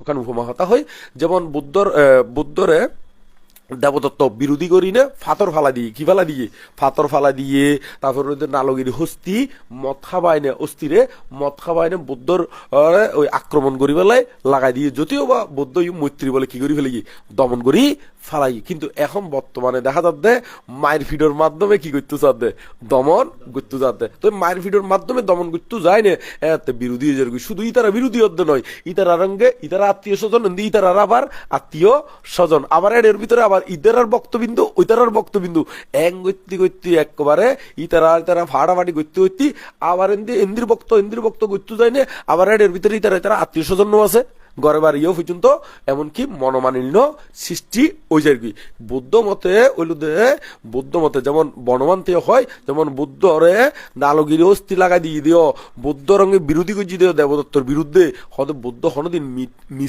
ওখানে উপমা হতা হয়। যেমন বুদ্ধর বুদ্ধরে দেবদত্ত বিরোধী করি না, ফাতর ফালা দিয়ে, কি ফালা দিয়ে? ফাতর ফালা দিয়ে, তারপর যে হস্তি মদ খাবায় না অস্থিরে মদ খাবায় না বুদ্ধর ওই আক্রমণ করি পেলাই লাগাই দিয়ে, যদিও বা বৌদ্ধ মৈত্রী বলে কি করি ফেলে দমন করি ফালাই কিন্তু এখন বর্তমানে দেখা যাচ্ছে মায়ের ফিডোর মাধ্যমে কি করতে চাচ্ছে দমন করতে যাচ্ছে। তো মায়ের ফিডোর মাধ্যমে দমন করতে যায় না, এতে বিরোধী যাবে শুধু ইতারা বিরোধী হতে নয়, ইতারা রঙ্গে ইতারা আত্মীয় স্বজন ইতারা আবার আত্মীয় স্বজন। আবার এর ভিতরে আবার ইতারার বক্তবিন্দু ওইতারার বক্তবিন্দু এক গত্যি গত্যি একবারে ইতারা ইতারা ফাড়াফাড়ি গত্যি গত্যি আবার এন্দি এন্দির বক্ত এন্দির বক্ত গত্যু যায় না, আবার এর ভিতরে ইতারা ইতারা আত্মীয় স্বজন আছে পর্যন্ত, এমনকি মনোমালিন্য সৃষ্টি ওই যায় কি বুদ্ধ মতে ওইলুদে বুদ্ধ মতে যেমন বনমান্তি হয় যেমন বুদ্ধ রে নালগিরি অস্থি লাগাই দিয়ে দিও। বুদ্ধ রঙে বিরোধী করছি দিও দেবদত্তর বিরুদ্ধে। হয়তো বুদ্ধ হনদিন